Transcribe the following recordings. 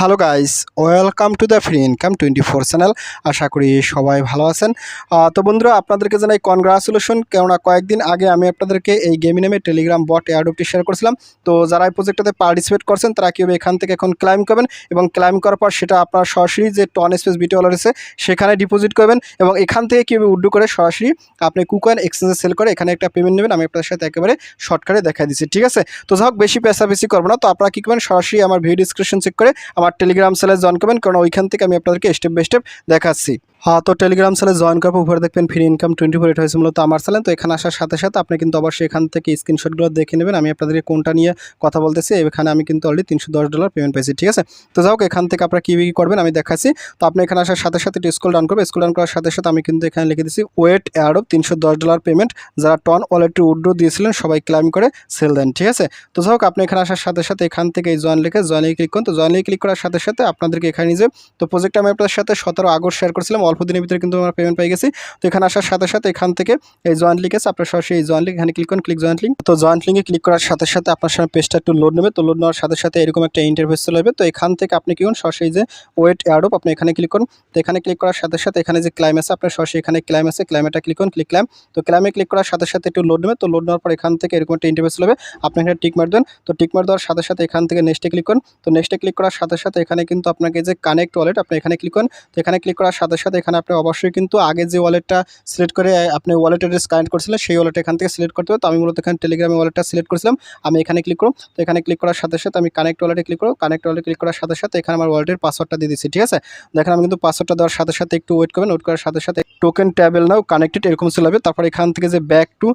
Hello guys, welcome to the free income twenty four channel. আশা করি সবাই ভালো আছেন। তো বন্ধুরা, আপনাদেরকে জানাই কনগ্রাচুলেশন কেননা কয়েকদিন আগে আমি আপনাদেরকে এই গেমি নামে টেলিগ্রাম বট এয়ারডপটি শেয়ার করেছিলাম। তো যারা এই প্রজেক্টটাতে পার্টিসিপেট করছেন, তারা কীভাবে এখান থেকে এখন ক্লাইম করবেন এবং ক্লাইম করার পর সেটা আপনার সরাসরি যে টন স্পেস বিটি ওয়ালা রয়েছে সেখানে ডিপোজিট করবেন এবং এখান থেকে কীভাবে উড্ডু করে সরাসরি আপনি কুকয়েন এক্সচেঞ্জে সেল করে এখানে একটা পেমেন্ট নেবেন। আমি আপনাদের সাথে একেবারে শর্টকাটে দেখা দিচ্ছি, ঠিক আছে? তো যাই হোক, বেশি পেশা বেশি করব না। তো আপনারা কী করবেন? সরাসরি আমার ভিডিও ডিসক্রিপশন চেক করে আমার টেলিগ্রাম চ্যানেলে জয়েন করবেন। কারণ ওইখান থেকে আমি আপনাদেরকে স্টেপ বাই স্টেপ দেখাচ্ছি। হ্যাঁ তো টেলিগ্রাম সেলে জয়েন পর উপরে দেখবেন ফ্রি ইনকাম টোয়েন্টি ফোর এটা হয়েছে মূলত আমার চ্যানেল তো এখানে আসার সাথে সাথে আপনি কিন্তু অবশ্যই এখান থেকে স্ক্রিনশটগুলো দেখে নেবেন। আমি আপনাদেরকে কোনটা নিয়ে কথা বলতেছি, এখানে আমি কিন্তু অলরেডি তিনশো দশ ডলার পেমেন্ট পেয়েছি, ঠিক আছে? তো হোক, এখান থেকে আপনারা কী কী করবেন আমি দেখাচ্ছি। তো আপনি এখানে আসার সাথে সাথে একটু স্কুল ডাউন করবেন। স্কুল ডাউন করার সাথে সাথে আমি কিন্তু এখানে লিখে দিচ্ছি ওয়েট অ্যাডব তিনশো দশ ডলার পেমেন্ট যারা টন ওয়ালেটটি উড্রো দিয়েছিলেন, সবাই ক্লাইম করে সেল দেন, ঠিক আছে? তো যাই হোক, আপনি এখানে আসার সাথে সাথে এখান থেকে এই জয়েন লিখে জয়েনে ক্লিক করুন। তো জয়েনে ক্লিক করার সাথে সাথে আপনাদেরকে এখানে নিজে তো প্রজেক্ট আমি আপনাদের সাথে সতেরো আগস্ট শেয়ার করেছিলাম অল্প দিনের ভিতরে কিন্তু আমার পেমেন্ট পেয়ে গেছি। তো এখানে আসার সাথে সাথে এখান থেকে এই জয়েন্ট লিঙ্ক আছে, আপনার সরাসরি এই জয়েন্ট লিঙ্ক এখানে ক্লিক করুন ক্লিক জয়েন্ট লিঙ্ক তো জয়েন্ট লিঙ্কে ক্লিক করার সাথে সাথে আপনার সামনে পেজটা একটু লোড নেবে। তো লোড নেওয়ার সাথে সাথে এরকম একটা ইন্টারফেস চলে যাবে তো এখান থেকে আপনি কি করুন, সরাসরি যে ওয়েট অ্যাডপ আপনি এখানে ক্লিক করুন। তো এখানে ক্লিক করার সাথে সাথে এখানে যে ক্লাইম আছে, আপনার সরাসরি এখানে ক্লাইম আছে। ক্লাইমেটা ক্লিক করুন ক্লিক ক্লাইম তো ক্লাইমে ক্লিক করার সাথে সাথে একটু লোড নেবে। তো লোড নেওয়ার পর এখান থেকে এরকম একটা ইন্টারফেস চলে যাবে আপনি এখানে টিক মার দেন। তো টিক মার দেওয়ার সাথে সাথে এখান থেকে নেক্সটে ক্লিক করুন। তো নেক্সটে ক্লিক করার সাথে সাথে এখানে কিন্তু আপনাকে যে কানেক্ট ওয়ালেট আপনি এখানে ক্লিক করুন। তো এখানে ক্লিক করার সাথে সাথে এখানে আপনি অবশ্যই কিন্তু আগে যে ওয়ালেটটা সিলেক্ট করে আপনি ওয়ালেট অ্যাড্রেস কানেক্ট করেছিলেন সেই ওয়ালেট এখান থেকে সিলেক্ট করতে হবে। তো আমি মূলত এখানে টেলিগ্রামে ওয়ালেটটা সিলেক্ট করেছিলাম। আমি এখানে ক্লিক করুন। তো এখানে ক্লিক করার সাথে সাথে আমি কানেক্ট ওয়ালেটে ক্লিক করব কানেক্ট ওয়ালেটে ক্লিক করার সাথে সাথে এখানে আমার ওয়ালেটের পাসওয়ার্ডটা দিয়ে দিচ্ছি, ঠিক আছে? দেখেন আমি কিন্তু পাসওয়ার্ডটা দেওয়ার সাথে সাথে একটু ওয়েট করবেন। ওয়েট করার সাথে সাথে টোকেন ট্যাবেল নাও কানেক্টেড এরকম চলে তারপর এখান থেকে যে ব্যাক টু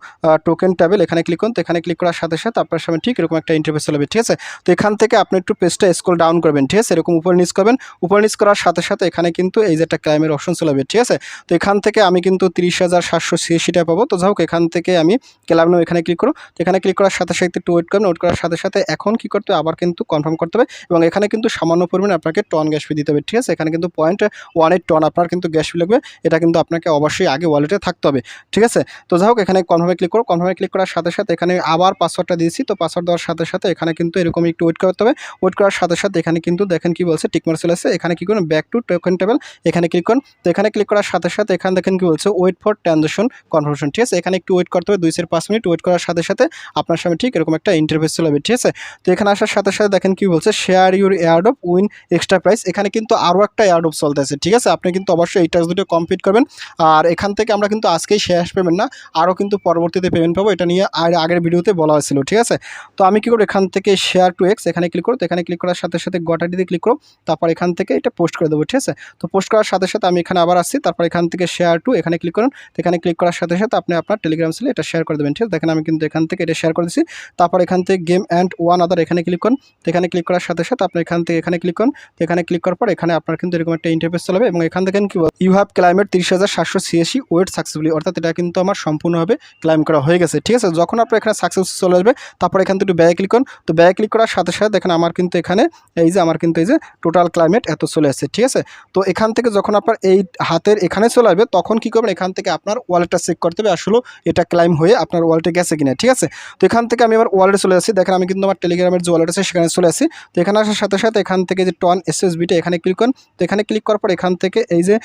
টোকেন ট্যাবেল এখানে ক্লিক করুন। তো এখানে ক্লিক করার সাথে সাথে আপনার সামনে ঠিক এরকম একটা ইন্টারফেস চলে ঠিক আছে? তো এখান থেকে আপনি একটু পেজটা স্ক্রল ডাউন করবেন, ঠিক আছে? এরকম উপর নিচ করবেন। উপর নিচ করার সাথে সাথে এখানে কিন্তু এই যে একটা ক্লাইমের অপশন চলে ঠিক আছে? তো এখান থেকে আমি কিন্তু তিরিশ হাজার সাতশো ছিয়াশিটা পাবো। তো যাই হোক, এখান থেকে আমি ক্লাব নাও এখানে ক্লিক করো তো এখানে ক্লিক করার সাথে সাথে একটু ওয়েট করবেন ওয়েট করার সাথে সাথে এখন কি করতে হবে? আবার কিন্তু কনফার্ম করতে হবে। এবং এখানে কিন্তু সামান্য পরিমাণে আপনাকে টন গ্যাস ফি দিতে হবে, ঠিক আছে? এখানে কিন্তু পয়েন্ট ওয়ান টন আপনার কিন্তু গ্যাস ফি লাগবে। এটা কিন্তু আপনাকে অবশ্যই আগে ওয়ালেটে থাকতে হবে, ঠিক আছে? তো যাই এখানে কনফার্মে ক্লিক করো কনফার্মে ক্লিক করার সাথে সাথে এখানে আবার পাসওয়ার্ডটা দিয়েছি। তো পাসওয়ার্ড দেওয়ার সাথে সাথে এখানে কিন্তু এরকম একটু ওয়েট করতে হবে। ওয়েট করার সাথে সাথে এখানে কিন্তু দেখেন কি বলছে টিকমার চলে আসছে এখানে কি করুন? ব্যাক টু টোকেন টেবল এখানে ক্লিক করুন। তো এখানে ক্লিক করার সাথে সাথে এখানে দেখেন কি বলছে ওয়েট ফর ট্রানজেকশন কনফার্মেশন ঠিক আছে? এখানে একটু ওয়েট করতে হবে, দুই থেকে পাঁচ মিনিট ওয়েট করার সাথে সাথে আপনার সামনে ঠিক এরকম একটা ইন্টারফেস চলে যাবে, ঠিক আছে? তো এখানে আসার সাথে সাথে দেখেন কি বলছে share your airdrop win extra prize এখানে কিন্তু আরও একটা এয়ারডপ চলতেছে, ঠিক আছে? আপনি কিন্তু অবশ্যই এই টাস্ক দুটো কমপ্লিট করবেন, আর এখান থেকে আমরা কিন্তু আজকেই শেষ পেমেন্ট না আরও কিন্তু পরবর্তীতে পেমেন্ট পাবো, এটা নিয়ে আর আগের ভিডিওতে বলা হয়েছিল, ঠিক আছে? তো আমি কি করব, এখান থেকে শেয়ার টু এক্স এখানে ক্লিক করো, তো এখানে ক্লিক করার সাথে সাথে গোটাটিতে ক্লিক করো, তারপর এখান থেকে এটা পোস্ট করে দেবো, ঠিক আছে? তো পোস্ট করার সাথে সাথে আমি এখানে আবার আসছি। তারপর এখান থেকে শেয়ার টু এখানে ক্লিক করুন। এখানে ক্লিক করার সাথে সাথে আপনি আপনার টেলিগ্রাম সেলে এটা শেয়ার করে দেবেন, ঠিক আছে? দেখেন আমি কিন্তু এখান থেকে এটা শেয়ার করে দিচ্ছি তারপর এখান থেকে গেম অ্যান্ড ওয়ান আদার এখানে ক্লিক করুন। এখানে ক্লিক করার সাথে সাথে আপনি এখান থেকে এখানে ক্লিক করুন। তো এখানে ক্লিক করার পর এখানে আপনার কিন্তু এরকম একটা ইন্টারফেস চলবে এবং এখান থেকে কি ইউ হ্যাভ ক্লাইমেট তিরিশ হাজার সাতশো ছিয়াশি ওয়েট সাকসেসফুলি অর্থাৎ এটা কিন্তু আমার সম্পূর্ণভাবে ক্লাইম করা হয়ে গেছে, ঠিক আছে? যখন আপনার এখানে সাকসেস চলে আসবে, তারপর এখান থেকে একটু ব্যয় ক্লিক করুন। তো ব্যয় ক্লিক করার সাথে সাথে দেখেন আমার কিন্তু এখানে এই যে, আমার কিন্তু এই যে টোটাল ক্লাইমেট এত চলে আসছে, ঠিক আছে? তো এখান থেকে যখন আপনার এই হাতের এখানে চলে আসবে, তখন কী করবেন? এখান থেকে আপনার ওয়ালেটটা চেক করতে হবে। আসলে এটা ক্লাইম হয়ে আপনার ওয়ালেটে গেছে কিনা, ঠিক আছে? তো এখান থেকে আমি আমার ওয়ালেটে চলে আসি। দেখেন, আমি কিন্তু আমার টেলিগ্রামের যে ওয়ালেট আছে, সেখানে চলে আসি। তো এখানে আসার সাথে সাথে এখান থেকে যে টন এসএসবিটা এখানে ক্লিক করুন। তো এখানে ক্লিক করার পর এখান থেকে এই যে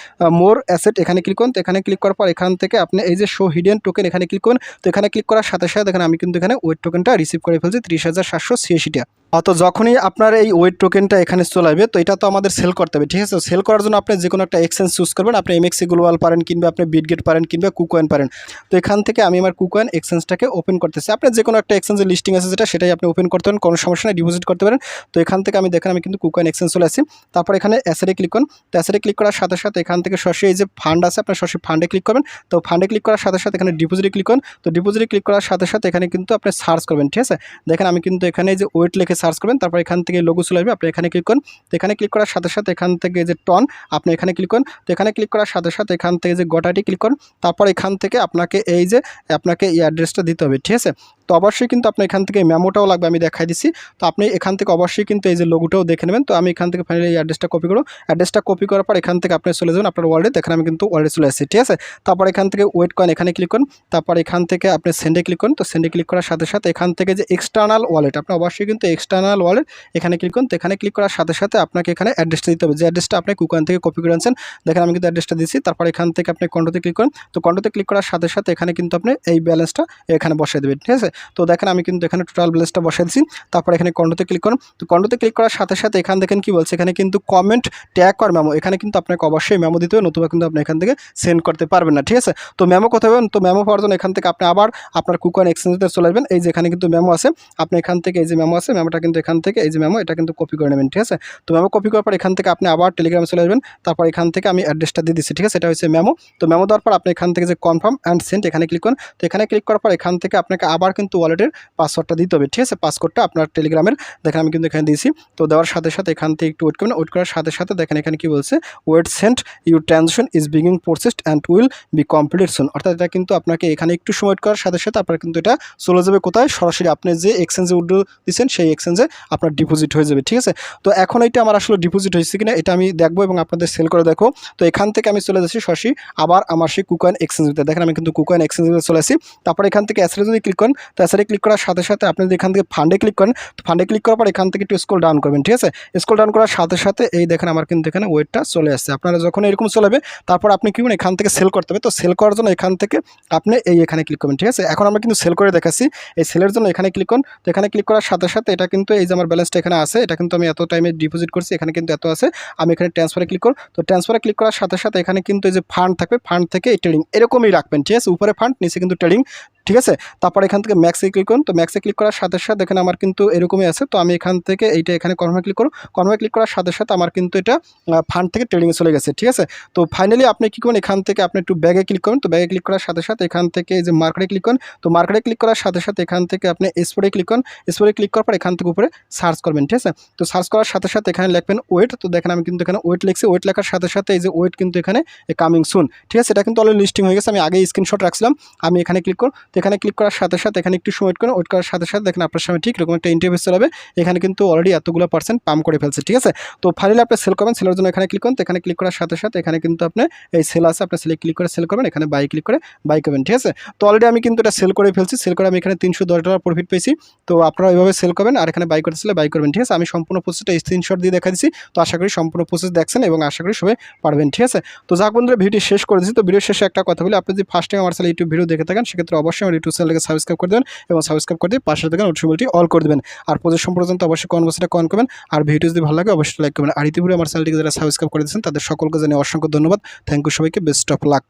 মোর অ্যাসেট এখানে ক্লিক করুন। তো এখানে ক্লিক করার পর এখান থেকে আপনি এই যে শো হিডেন টোকেন এখানে ক্লিক করুন। তো এখানে ক্লিক করার সাথে সাথে দেখেন, আমি কিন্তু এখানে ওয়েট টোকেনটা রিসিভ করে ফেলছি, ত্রিশ হাজার সাতশো ছিয়াশিটা তো যখনই আপনার এই ওয়েট টোকেনটা এখানে চলে আসবে, তো এটা তো আমাদের সেল করতে হবে, ঠিক আছে? সেল করার জন্য আপনি যে কোনো একটা এক্সচেঞ্জ চুজ করবেন। আপনি এমএক্সি গ্লোবাল পারেন কিংবা আপনি বিটগেট পারেন কিংবা কুকয়েন পারেন। তো এখান থেকে আমি আমার কুকয়েন এক্সচেঞ্জটাকে ওপেন করতেছি। আপনি যে কোনো একটা এক্সচেঞ্জের লিস্টিং আছে যেটা, সেটাই আপনি ওপেন করতে পারেন, কোনো সমস্যা নেই ডিপোজিট করতে পারেন। তো এখান থেকে আমি দেখেন, আমি কিন্তু কুকয়েন এক্সচেঞ্জ চলে আসি তারপর এখানে অ্যাসেটে ক্লিক করুন। তো অ্যাসেটে ক্লিক করার সাথে সাথে এখান থেকে সরাসরি এই যে ফান্ড আছে আপনার সরাসরি ফান্ডে ক্লিক করবেন। তো ফান্ডে ক্লিক করার সাথে সাথে এখানে ডিপোজিটে ক্লিক করুন। তো ডিপোজিটে ক্লিক করার সাথে সাথে এখানে কিন্তু আপনি সার্চ করবেন, ঠিক আছে? দেখেন, আমি কিন্তু এখানে যে ওয়েট লিখে সার্চ করবেন তারপর এখান থেকে লোগো চলে আসবে আপনি এখানে ক্লিক করুন তো এখানে ক্লিক করার সাথে সাথে এখান থেকে যে টন আপনি এখানে ক্লিক করুন তো এখানে ক্লিক করার সাথে সাথে এখান থেকে যে গোটাটি ক্লিক করুন তারপর এখান থেকে আপনাকে এই যে আপনাকে এই অ্যাড্রেসটা দিতে হবে ঠিক আছে তো অবশ্যই কিন্তু আপনি এখান থেকে মেমোটাও লাগবে আমি দেখাই দিচ্ছি তো আপনি এখান থেকে অবশ্যই কিন্তু এই যে লোগোটাও দেখে নেবেন তো আমি এখান থেকে ফাইনালি এই অ্যাড্রেসটা কপি করব অ্যাড্রেসটা কপি করার পর এখান থেকে আপনি চলে যাবেন আপনার ওয়ার্ডে দেখেন আমি কিন্তু ওয়ার্ডে চলে আসছি ঠিক আছে তারপর এখান থেকে ওয়েট কয়েন এখানে ক্লিক করুন তারপর এখান থেকে আপনি সেন্ডে ক্লিক করুন তো সেন্ডে ক্লিক করার সাথে সাথে এখান থেকে যে এক্সটার্নাল ওয়ালেট আপনি অবশ্যই কিন্তু এক্সটার্নাল ওয়ালেট এখানে ক্লিক করুন। তো এখানে ক্লিক করার সাথে সাথে আপনাকে এখানে অ্যাড্রেসটা দিতে হবে। যে অ্যাড্রেসটা আপনি কুকান থেকে কপি করে আনছেন, দেখেন আমি কিন্তু অ্যাড্রেসটা দিচ্ছি তারপর এখান থেকে আপনি কন্টোতে ক্লিক করুন। তো কন্টোতে ক্লিক করার সাথে সাথে এখানে কিন্তু আপনি এই ব্যালেন্সটা এখানে বসিয়ে দেবেন, ঠিক আছে? তো দেখেন আমি কিন্তু এখানে টোটাল ব্যালেন্সটা বসিয়ে দিচ্ছি তারপর এখানে কন্টোতে ক্লিক করুন। তো কন্টোতে ক্লিক করার সাথে সাথে এখান দেখেন কি বলছে? এখানে কিন্তু কমেন্ট ট্যাগ কর মেমো এখানে কিন্তু আপনাকে অবশ্যই মেমো দিতে হবে, নতুবা কিন্তু আপনি এখান থেকে সেন্ড করতে পারবেন না, ঠিক আছে? তো মেমো কোথায় পাবেন? তো মেমো পাওয়ার জন্য এখান থেকে আপনি আবার আপনার কুকন এক্সচেঞ্জে চলে আসবেন। এই যে এখানে কিন্তু মেমো আছে। আপনি এখান থেকে এই যে মেমো আছে মেমোটা কিন্তু এখান থেকে, এই যে মেমো এটা কিন্তু কপি করে নেবেন, ঠিক আছে? তো মেমো কপি করার পর এখান থেকে আপনি আবার টেলিগ্রামে চলে আসবেন, তারপর এখান থেকে আমি অ্যাড্রেসটা দিয়ে দিচ্ছি, ঠিক আছে? এটা হচ্ছে মেমো তো মেমো দেওয়ার পর আপনি এখান থেকে যে কনফার্ম অ্যান্ড সেন্ড এখানে ক্লিক করুন। তো এখানে ক্লিক করার পর এখান থেকে আপনাকে আবার কিন্তু ওয়ালেটের পাসওয়ার্ডটা দিতে হবে, ঠিক আছে? পাসওয়ার্ডটা আপনার টেলিগ্রামের দেখেন আমি কিন্তু এখানে দিয়েছি। তো দেওয়ার সাথে সাথে এখান থেকে একটু ওয়েট করবেন ওয়েট করার সাথে সাথে দেখেন এখানে কি বলছে wait sent your transaction is বিগিং processed and will be complete soon অর্থাৎ এটা কিন্তু আপনাকে এখানে একটু সময় করার সাথে সাথে আপনার কিন্তু এটা চলে যাবে কোথায়? সরাসরি আপনি যে এক্সচেঞ্জে উইড্রো দিচ্ছেন, সেই এক্সচেঞ্জে আপনার ডিপোজিট হয়ে যাবে, ঠিক আছে? তো এখন এটা আমার আসলে ডিপোজিট হয়েছে কিনা এটা আমি দেখব এবং আপনাদের সেল করে দেখো। তো এখান থেকে আমি চলে যাচ্ছি সরাসরি আবার আমার সেই কুকয়েন এক্সচেঞ্জে দেখেন আমি কিন্তু কুকয়েন এক্সচেঞ্জে চলে আসি। তারপর এখান থেকে অ্যাসারে যদি ক্লিক করেন, তো অ্যাসারে ক্লিক করার সাথে সাথে আপনি যদি এখান থেকে ফান্ডে ক্লিক করেন, তো ফান্ডে ক্লিক করার পর এখান থেকে একটু স্ক্রল ডাউন করবেন, ঠিক আছে? স্ক্রল ডাউন করার সাথে সাথে এই দেখেন আমার কিন্তু এখানে ওয়েটটা চলে আসছে। আপনারা যখন এরকম চলে যাবে তারপর আপনি কি করবেন? এখান থেকে সেল করতে হবে। তো সেল করার জন্য এখান থেকে আপনি এই এখানে ক্লিক করবেন, ঠিক আছে? এখন আমরা কিন্তু সেল করে দেখাচ্ছি। এই সেলের জন্য এখানে ক্লিক করুন। তো এখানে ক্লিক করার সাথে সাথে এটা কিন্তু এই যে আমার ব্যালেন্সটা এখানে আছে, এটা কিন্তু আমি এত টাইমে ডিপোজিট করছি, এখানে কিন্তু এত আছে, আমি এখানে ট্রান্সফারে ক্লিক করব। তো ট্রান্সফারে ক্লিক করার সাথে সাথে এখানে কিন্তু এই যে ফান্ড থাকবে ফান্ড থেকে এই ট্রেডিং এরকমই রাখবেন, ঠিক আছে? উপরে ফান্ড নিচে কিন্তু ট্রেডিং ঠিক আছে তারপর এখান থেকে ম্যাক্সে ক্লিক করুন তো ম্যাক্সে ক্লিক করার সাথে সাথে এখানে আমার কিন্তু এরকমই আছে তো আমি এখান থেকে এইটা এখানে কনফার্মে ক্লিক করুন কনফার্মে ক্লিক করার সাথে সাথে আমার কিন্তু এটা ফান্ড থেকে ট্রেডিংয়ে চলে গেছে ঠিক আছে তো ফাইনালি আপনি কী করুন এখান থেকে আপনি একটু ব্যাগে ক্লিক করুন তো ব্যাগে ক্লিক করার সাথে সাথে এখান থেকে এই যে মার্কেটে ক্লিক করুন তো মার্কেটে ক্লিক করার সাথে সাথে এখান থেকে আপনি স্পোরে ক্লিক করুন স্পোরে ক্লিক করার পর এখান থেকে উপরে সার্চ করবেন ঠিক আছে তো সার্চ করার সাথে সাথে এখানে লিখবেন ওয়েট তো দেখেন আমি কিন্তু এখানে ওয়েট লিখছি ওয়েট লেখার সাথে সাথে এই যে ওয়েট কিন্তু এখানে কামিং সুন ঠিক আছে এটা কিন্তু অলরেডি লিস্টিং হয়ে গেছে আমি আগে স্ক্রিনশট রাখছিলাম আমি এখানে ক্লিক করুন তো এখানে ক্লিক করার সাথে সাথে এখানে একটু সময় করুন ওয়েট করার সাথে সাথে দেখেন আপনার সামনে ঠিক এরকম একটা ইন্টারভিউ চলাবে এখানে কিন্তু অলরেডি এতগুলো পার্সেন্ট পাম করে ফেলছে, ঠিক আছে? তো ফাইনালি আপনি সেল করবেন সেলের জন্য এখানে ক্লিক করুন এখানে ক্লিক করার সাথে সাথে এখানে কিন্তু আপনি এই সেল আছে, আপনি সেলে ক্লিক করে সেল করবেন, এখানে বাই ক্লিক করে বাই করবেন, ঠিক আছে? তো অলরেডি আমি কিন্তু এটা সেল করে ফেলছি সেল করে আমি এখানে তিনশো দশ ডলার প্রফিট পেয়েছি। তো আপনারা ওইভাবে সেল করবেন আর এখানে বাই করতে বাই করবেন, ঠিক আছে? আমি সম্পূর্ণ প্রসেসটা স্ক্রিনশট দিয়ে দেখা দিচ্ছি। তো আশা করি সম্পূর্ণ প্রসেস দেখছেন এবং আশা করি সবাই পারবেন, ঠিক আছে? তো যাক বন্ধুরা ভিডিও শেষ করে দিচ্ছি। তো ভিডিও শেষে একটা কথা বলি, আপনি যদি ফার্স্ট টাইম আমার চ্যানেল ইউটিউব ভিডিও দেখে থাকেন, সেক্ষেত্রে অবশ্যই আমার ইউটিউব চ্যানেলকে সাবস্ক্রাইব করে দেবেন এবং সাবস্ক্রাইব করে দিয়ে পাশে থাকা নোটিফিকেশনটি অল করে দেবেন। আর প্রজেক্ট সম্পর্কে অবশ্যই কন বসে কন করবেন। আর ভিডিও যদি ভালো লাগে অবশ্যই লাইক করবেন। আর ইতিপূর্বে আমার চ্যানেলটিকে যারা সাবস্ক্রাইব করে দিয়েছেন তাদের সকলকে জানিয়ে অসংখ্য ধন্যবাদ। থ্যাংক ইউ সবাইকে। Best of luck